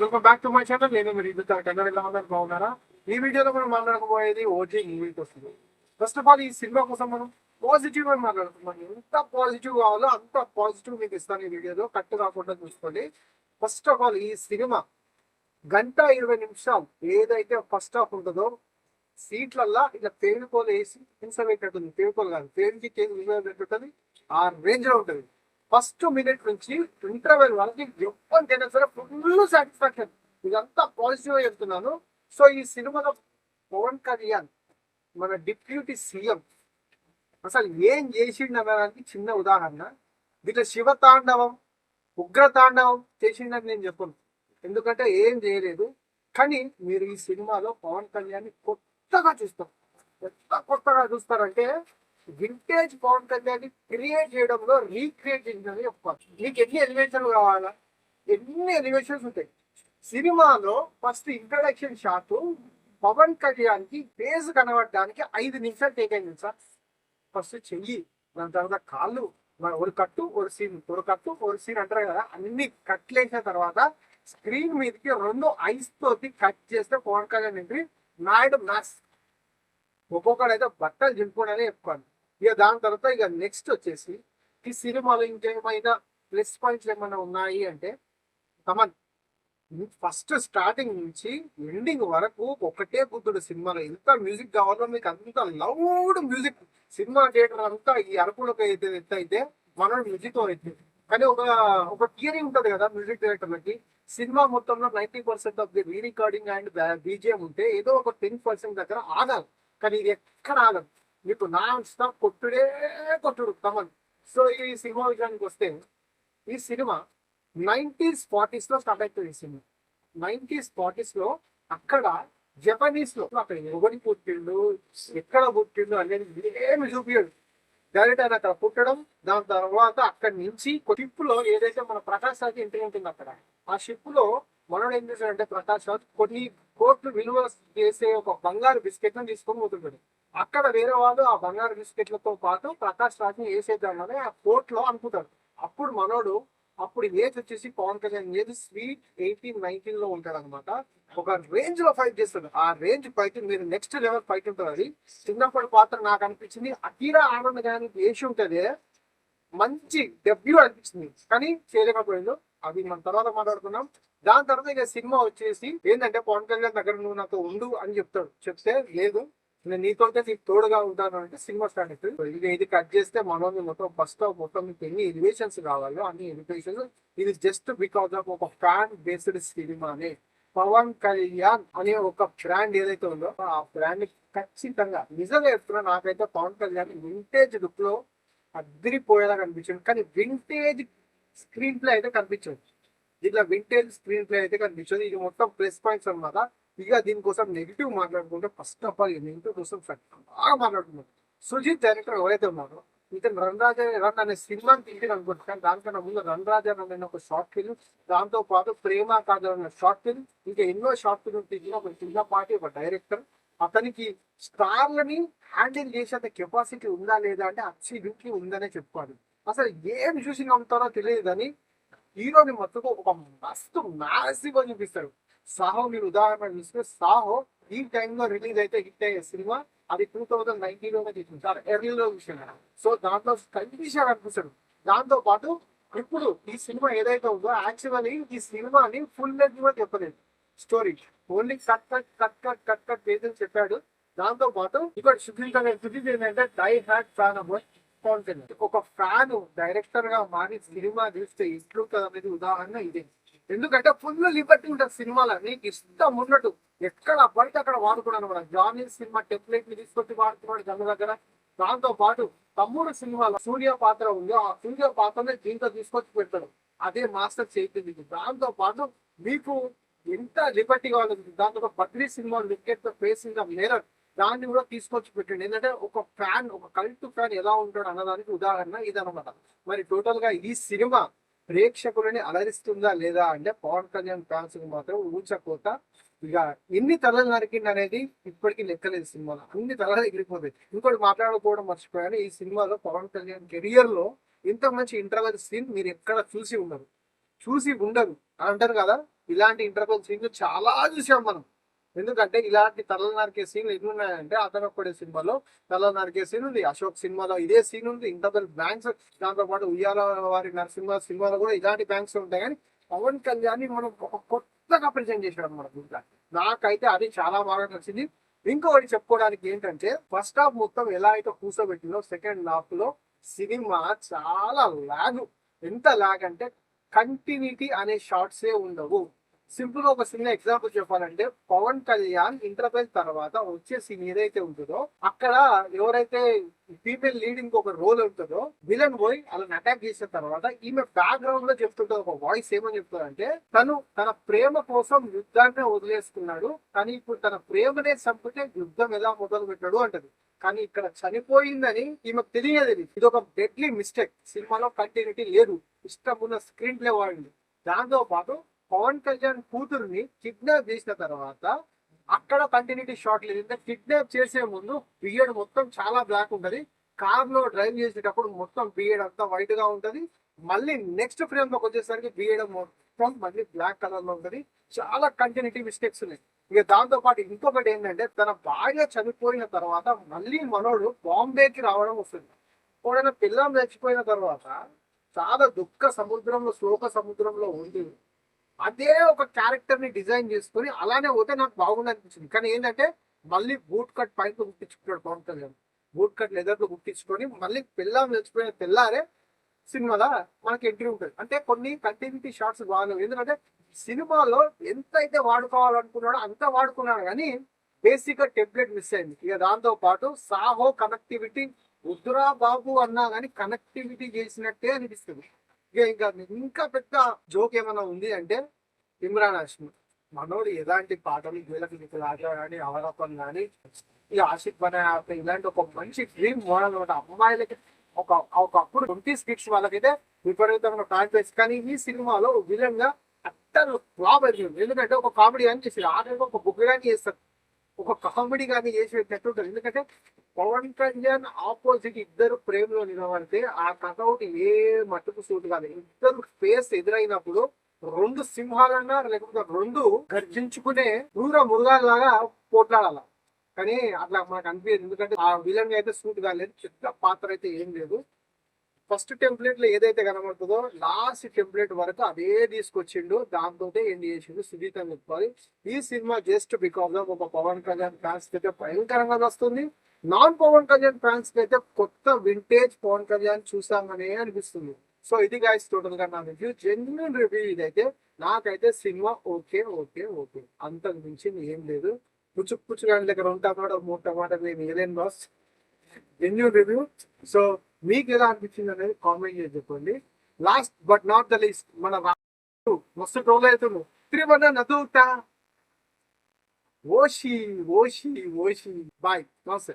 Welcome back to my channel నేను మీరు ఇది కన్నడ ఎలా ఉన్నారు బాగున్నారా? ఈ వీడియోలో మనం మాట్లాడకపోయేది ఓజీ మూవీ వస్తుంది. ఫస్ట్ ఆఫ్ ఆల్ ఈ సినిమా కోసం మనం పాజిటివ్గా మాట్లాడుతున్నాం. ఎంత పాజిటివ్ కావాలో అంత పాజిటివ్ మీకు ఇస్తాను ఈ వీడియోలో. కట్ కాకుండా చూసుకోండి. ఫస్ట్ ఆఫ్ ఆల్ ఈ సినిమా గంట ఇరవై నిమిషాలు ఏదైతే ఫస్ట్ హాఫ్ ఉంటుందో సీట్లల్లా ఇట్లా పేరుకోలు వేసి హింస పెట్టేట్టుంది పేరుకోలు కాదు పేరుకి ఉంటుంది ఆ రేంజ్లో ఉంటుంది. ఫస్ట్ మినిట్ నుంచి ఇంటర్వెల్ వరకు ఎవరికైనా సరే. Full satisfaction. ఇదంతా పాజిటివ్ చెప్తున్నాను. సో ఈ సినిమాలో పవన్ కళ్యాణ్ మన డిప్యూటీ సీఎం అసలు ఏం చేసిండు అనడానికి చిన్న ఉదాహరణ. దీంట్లో శివ తాండవం ఉగ్ర తాండవం చేసిండని నేను చెప్పను. ఎందుకంటే ఏం చేయలేదు. కానీ మీరు ఈ సినిమాలో పవన్ కళ్యాణ్ని కొత్తగా చూస్తాం ఎంత కొత్తగా చూస్తారంటే వింటేజ్ పవన్ కళ్యాణ్ క్రియేట్ చేయడంలో రీక్రియేట్ చేసిందని చెప్పుకోవచ్చు మీకు ఎన్ని ఎలివేషన్లు కావాలా? ఎన్ని ఎలివేషన్స్ ఉంటాయి? సినిమాలో ఫస్ట్ ఇంట్రడక్షన్ షాట్ పవన్ కళ్యాణ్కి ఫేస్ కనబడడానికి ఐదు నిమిషాలు టేక్ అయింది సార్. ఫస్ట్ చెయ్యి దాని తర్వాత కాళ్ళు ఒక కట్టు ఒక సీన్ ఒక కట్టు ఒక సీన్ అంటారు కదా అన్ని కట్లేసిన తర్వాత స్క్రీన్ మీదకి రెండు ఐస్ తోటి కట్ చేస్తే పవన్ కళ్యాణ్ ఎంట్రీ నాయుడు మ్యాథ్స్ ఒక్కొక్కడైతే బట్టలు చింపుకోవడానికి చెప్పుకోండి ఇక దాని తర్వాత ఇక నెక్స్ట్ వచ్చేసి ఈ సినిమాలో ఇంకేమైనా ప్లస్ పాయింట్స్ ఏమైనా ఉన్నాయి అంటే తమన్ ఫస్ట్ స్టార్టింగ్ నుంచి ఎండింగ్ వరకు ఒకటే బుద్ధుడు సినిమాలో. ఎంత మ్యూజిక్ కావాలో మీకు అంత లౌడ్ మ్యూజిక్ సినిమా థియేటర్ అంతా ఈ అరకులకు అయితే ఎత్త అయితే మన మ్యూజిక్ అయితే కానీ ఒక ఒక థియరీ ఉంటుంది కదా మ్యూజిక్ డైరెక్టర్లకి సినిమా మొత్తంలో ninety percent of the re recording and BGM ఉంటే ఏదో ఒక టెన్ పర్సెంట్ దగ్గర ఆగాలి. కానీ ఇది ఎక్కడ ఆగదు. మీకు నాన్ స్టాప్ కొట్టుడే కొట్టుడు కమల్ సో ఈ సినిమా విషయానికి వస్తే ఈ సినిమా నైన్టీస్ ఫార్టీస్లో స్టార్ట్ అవుతుంది ఈ సినిమా నైన్టీస్ ఫార్టీస్లో అక్కడ జపనీస్లో అక్కడ ఎవరి పుట్టిండు ఎక్కడ పుట్టిండు అనేది ఏమి చూపించడు డైరెక్ట్ ఆయన అక్కడ పుట్టడం దాని తర్వాత అక్కడి నుంచి షిప్లో ఏదైతే మన ప్రకాశ్ రాజ్ ఎంట్రీ ఉంటుంది అక్కడ ఆ షిప్లో మనోడు ఏం చేశాడంటే ప్రకాశ్ రాజ్ కొన్ని కోట్లు విలువ చేసే ఒక బంగారు బిస్కెట్ను తీసుకొని పోతుంటాడు. అక్కడ వేరే వాళ్ళు ఆ బంగారు బిస్కెట్లతో పాటు ప్రకాష్ రాజ్ని వేసేద్దామని ఆ కోర్టులో అనుకుంటారు. అనుకుంటాడు అప్పుడు మనోడు అప్పుడు ఏజ్ వచ్చేసి Pavan Kalyan age sweet eighteen నైన్టీన్లో ఉంటాడు అనమాట ఒక రేంజ్లో ఫైట్ చేస్తాడు. ఆ రేంజ్ ఫైట్ మీరు నెక్స్ట్ లెవెల్ ఫైట్ ఉంటుంది అది. చిన్నప్పటి పాత్ర నాకు అనిపించింది అతీరా ఆనంద్ గాని వేసి ఉంటుంది. మంచి డెబ్యూ అనిపించింది. కానీ చేయలేకపోయింది అది మన తర్వాత మాట్లాడుకున్నాం దాని తర్వాత ఇక సినిమా వచ్చేసి ఏంటంటే పవన్ కళ్యాణ్ దగ్గర నువ్వు నాతో ఉండు అని చెప్తాడు. చెప్తే లేదు. నేను నీతోటే నీకు తోడుగా ఉంటాను అంటే సినిమా స్టార్ట్ అవుతుంది. ఇది ఇది కట్ చేస్తే మనోని మొత్తం ఫస్ట్ మొత్తం మీకు ఎన్ని ఎలివేషన్స్ కావాలో అన్ని ఎలివేషన్స్ ఇది జస్ట్ బికాస్ ఆఫ్ ఒక ఫ్యాన్ బేస్డ్ సినిమానే. పవన్ కళ్యాణ్ అనే ఒక బ్రాండ్ ఏదైతే ఉందో ఆ బ్రాండ్ ఖచ్చితంగా నిజంగా చెప్తున్నా నాకైతే పవన్ కళ్యాణ్ వింటేజ్ లుక్లో అద్దరిపోయేలా కనిపించింది కానీ వింటేజ్ స్క్రీన్ ప్లే అయితే కనిపించదు. దీంట్లో వింటేజ్ స్క్రీన్ ప్లే అయితే కనిపించదు. ఇది మొత్తం ప్లస్ పాయింట్స్ అన్నమాట. ఇక దీనికోసం నెగిటివ్ మాట్లాడుకుంటే ఫస్ట్ ఆఫ్ ఆల్ నెగిటివ్ కోసం బాగా మాట్లాడుకున్నాడు సుజిత్ డైరెక్టర్ ఎవరైతే ఉన్నారో ఇతను రన్ రాజా రన్ అనే సినిమాని తీసి అనుకుంటున్నాను దానికన్నా ముందు రన్ రాజా రన్ అనే ఒక షార్ట్ ఫిల్మ్ దాంతో పాటు ప్రేమ కాదు అనే షార్ట్ ఫిల్మ్ ఇంకా ఎన్నో షార్ట్ ఫిల్మ్ తీసిన ఒక చిన్న పార్టీ ఒక డైరెక్టర్ అతనికి స్టార్లని హ్యాండిల్ చేసేంత కెపాసిటీ ఉందా లేదా అంటే అబ్సల్యూట్లీ ఉందనే చెప్పుకోవాలి. అసలు ఏం చూసి నమ్ముతారో తెలియదు కానీ హీరోని మొత్తం ఒక మస్తు మ్యాసివ్గా చూపిస్తారు సాహో మీరు ఉదాహరణ చూస్తే సాహో ఈ టైంలో రిలీజ్ అయితే హిట్ అయ్యే సినిమా. అది టూ థౌజండ్ నైన్టీన్లోనే తీసింది. చాలా ఎర్లీలో విషయం సో దాంట్లో కండిషన్ అనిపిస్తాడు దాంతో పాటు ఇప్పుడు ఈ సినిమా ఏదైతే ఉందో యాక్చువల్లీ ఈ సినిమాని ఫుల్ లెంత్ కూడా చెప్పలేదు. Story. Only cut cut cut cut cut cut pages చెప్పాడు. దాంతో పాటు ఇక్కడ శుద్ధించే శుద్ధి ఏంటంటే die hard fan about Pavan ఒక ఫ్యాన్ డైరెక్టర్గా మారి సినిమా తీస్తే ఇట్లుంటది అనేది ఉదాహరణ ఇదే. ఎందుకంటే ఫుల్ లిబర్టీ ఉంటుంది సినిమాలో. నీకు ఇష్టం ఉన్నట్టు ఎక్కడ పడితే అక్కడ వాడుకున్నాను కూడా జానీ సినిమా టెంప్లెట్ని తీసుకొచ్చి వాడుతున్నాడు జన దగ్గర. దాంతో పాటు తమ్ముడు సినిమాలో సూర్య పాత్ర ఉంది. ఆ సూర్య పాత్రనే దీంతో తీసుకొచ్చి పెడతాడు. అదే మాస్టర్ చేయించింది దాంతో పాటు మీకు ఎంత లిబర్టీ కావాలి? దాంతో బద్రీ సినిమా వికెట్ ఫేసింగ్ ఆఫ్ దాన్ని కూడా తీసుకొచ్చి పెట్టండి. ఏంటంటే ఒక ఫ్యాన్ ఒక కల్ట్ ఫ్యాన్ ఎలా ఉంటాడు అన్నదానికి ఉదాహరణ ఇదనమాట మరి టోటల్గా ఈ సినిమా ప్రేక్షకులని అలరిస్తుందా లేదా అంటే పవన్ కళ్యాణ్ ఫ్యాన్స్ మాత్రం ఊచకోత. ఇక ఎన్ని తలలు నరికిండి అనేది ఇప్పటికీ లెక్కలేదు సినిమాలో. అన్ని తలలు ఎగిరిపోతాయి ఇంకోటి మాట్లాడుకోవడం మర్చిపోయాను. ఈ సినిమాలో పవన్ కళ్యాణ్ కెరియర్లో ఇంత మంచి ఇంటర్వెల్ సీన్ మీరు ఎక్కడ చూసి ఉండరు. చూసి ఉండరు. అని అంటారు కదా ఇలాంటి ఇంటర్వెల్ సీన్లు చాలా చూసాం మనం. ఎందుకంటే ఇలాంటి తలలు నరికే సీన్లు ఎన్ని ఉన్నాయంటే అతను ఒక్కడే సినిమాలో తల నరికే సీన్ ఉంది అశోక్ సినిమాలో ఇదే సీన్ ఉంది ఇంటర్వెల్ బ్యాంక్స్ దాంతో పాటు ఉయ్యాల వారి నరసింహ సినిమాలో కూడా ఇలాంటి బ్యాంక్స్ ఉంటాయి. కానీ పవన్ కళ్యాణ్ మనం ఒక కొత్తగా ప్రజెంట్ చేశాడు అనమాట దీంట్లో నాకైతే అది చాలా బాగా నచ్చింది. ఇంకొకటి చెప్పుకోవడానికి ఏంటంటే ఫస్ట్ హాఫ్ మొత్తం ఎలా అయితే కూర్చోబెట్టిందో సెకండ్ హాఫ్లో సినిమా చాలా లాగ్ ఎంత లాగ్ అంటే కంటిన్యూటీ అనే షార్ట్స్ ఏ ఉండవు. సింపుల్గా ఒక చిన్న ఎగ్జాంపుల్ చెప్పాలంటే పవన్ కళ్యాణ్ ఇంటర్వెల్ తర్వాత వచ్చే సీన్ ఏదైతే ఉంటుందో అక్కడ ఎవరైతే ఫీమేల్ లీడింగ్ ఒక రోల్ ఉంటుందో విలన్ పోయి అలా అటాక్ చేసిన తర్వాత ఈమె బ్యాక్గ్రౌండ్లో చెప్తుంటుంది ఒక వాయిస్ ఏమని చెప్తుందంటే తను తన ప్రేమ కోసం యుద్ధాన్ని వదిలేసుకున్నాడు కానీ ఇప్పుడు తన ప్రేమనే చంపితే యుద్ధం ఎలా మొదలు పెట్టాడు అంటది. కానీ ఇక్కడ చనిపోయిందని ఈమెకు తెలియదు ఇది. ఇది ఒక డెడ్లీ మిస్టేక్ సినిమాలో కంటిన్యూటీ లేదు. ఇష్టం ఉన్న స్క్రీన్ ప్లే వాడింది దాంతో పాటు పవన్ కళ్యాణ్ కూతురుని కిడ్నాప్ చేసిన తర్వాత అక్కడ కంటిన్యూటీ షాట్ లేదు. ఎందుకంటే కిడ్నాప్ చేసే ముందు బియర్డ్ మొత్తం చాలా బ్లాక్ ఉంటది. కార్లో డ్రైవ్ చేసేటప్పుడు మొత్తం బియర్డ్ అంతా వైట్గా ఉంటది. మళ్ళీ నెక్స్ట్ ఫ్రేమ్లోకి వచ్చేసరికి బియర్డ్ మొత్తం మళ్ళీ బ్లాక్ కలర్లో ఉంటది. చాలా కంటిన్యూటీ మిస్టేక్స్ ఉన్నాయి. ఇక దాంతో పాటు ఇంకొకటి ఏంటంటే తన భార్య చనిపోయిన తర్వాత మళ్ళీ మనోడు బాంబేకి రావడం వస్తుంది. ఎప్పుడైనా పిల్లం చచ్చిపోయిన తర్వాత చాలా దుఃఖ సముద్రంలో శోక సముద్రంలో ఉండి అదే ఒక క్యారెక్టర్ని డిజైన్ చేసుకొని అలానే పోతే నాకు బాగుంది అనిపించింది కానీ ఏంటంటే మళ్ళీ బూట్ కట్ పైన గుర్తించుకున్నాడు పవన్ కళ్యాణ్. బూట్ కట్ లెదర్లో గుర్తించుకొని మళ్ళీ పిల్లం నిలిచిపోయిన తెల్లారే సినిమాలో మనకి ఎంట్రీ ఉంటుంది. అంటే కొన్ని కంటిన్యూటీ షార్ట్స్ బాగాలేవు ఎందుకంటే సినిమాలో ఎంత అయితే వాడుకోవాలనుకున్నాడో అంత వాడుకున్నాడు. కానీ బేసిక్గా టెంప్లెట్ మిస్ అయింది. ఇక దాంతో పాటు సాహో కనెక్టివిటీ ఉద్రా బాబు అన్నా కానీ కనెక్టివిటీ చేసినట్టే అనిపిస్తుంది. ఇక ఇంకా ఇంకా పెద్ద జోక్ ఏమైనా ఉంది అంటే ఇమ్రాన్ హాష్మి మనోడు ఎలాంటి పాటలు వీళ్ళకి రాజా కానీ అవరపం కానీ ఈ ఆషిక్ బనే ఇలాంటి ఒక మంచి డ్రీమ్ మోడల్ అనమాట. అమ్మాయిలకి ఒక ఒకప్పుడు ట్వంటీ స్కిట్స్ వాళ్ళకైతే విపరీతమైన కాన్ఫిడెన్స్ కానీ ఈ సినిమాలో విలన్గా అట్టలు ఫ్లాప్ అయిపోయింది ఎందుకంటే ఒక కామెడీ అని చేసి ఆఖరికి ఒక బుక్ కానీ చేస్తారు ఒక కామెడీ కానీ చేసి పెట్టినట్టు ఉంటుంది. ఎందుకంటే పవన్ కళ్యాణ్ ఆపోజిట్ ఇద్దరు ప్రేమలో నిలబడితే ఆ కటౌట్ ఏ మట్టుకు సూట్ కాదు. ఇద్దరు ఫేస్ ఎదురైనప్పుడు రెండు సింహాలన్నా లేకపోతే రెండు గర్జించుకునే దూర మృగాలాగా పోట్లాడాల? కానీ అట్లా మనకు అనిపించదు ఎందుకంటే ఆ విలన్ అయితే సూట్ కాలేదు. పెద్ద పాత్ర అయితే ఏం లేదు. ఫస్ట్ టెంప్లెట్లో ఏదైతే కనబడుతుందో లాస్ట్ టెంప్లెట్ వరకు అదే తీసుకొచ్చిండు. దాంతో ఎండ్ చేసిండు? సుజీత్ అని చెప్పాలి ఈ సినిమా జస్ట్ బికాస్ ఆఫ్ ఒక పవన్ కళ్యాణ్ ఫ్యాన్స్ అయితే భయంకరంగా వస్తుంది నాన్ పవన్ కళ్యాణ్ ఫ్యాన్స్కి అయితే కొత్త వింటేజ్ పవన్ కళ్యాణ్ చూసామనే అనిపిస్తుంది. సో ఇది గాయస్ టోటల్గా నా రివ్యూ జెన్యున్ రివ్యూ ఇదైతే నాకైతే సినిమా ఓకే ఓకే ఓకే అంతకు మించి ఏం లేదు. పుచ్చు పుచ్చు గాని దగ్గర ఉంటా మాట మూడు మాట నేను ఏలేను బాస్ జెన్యున్ రివ్యూ సో మీకు ఎలా అనిపించింది అనేది కామెంట్ చేసి చెప్పండి. Last but not the least మన రాజు మస్తు ట్రోల్ అవుతున్నాడు త్రివన్న నదుట. ఓషి ఓషి ఓషి. బాయ్ నమస్తే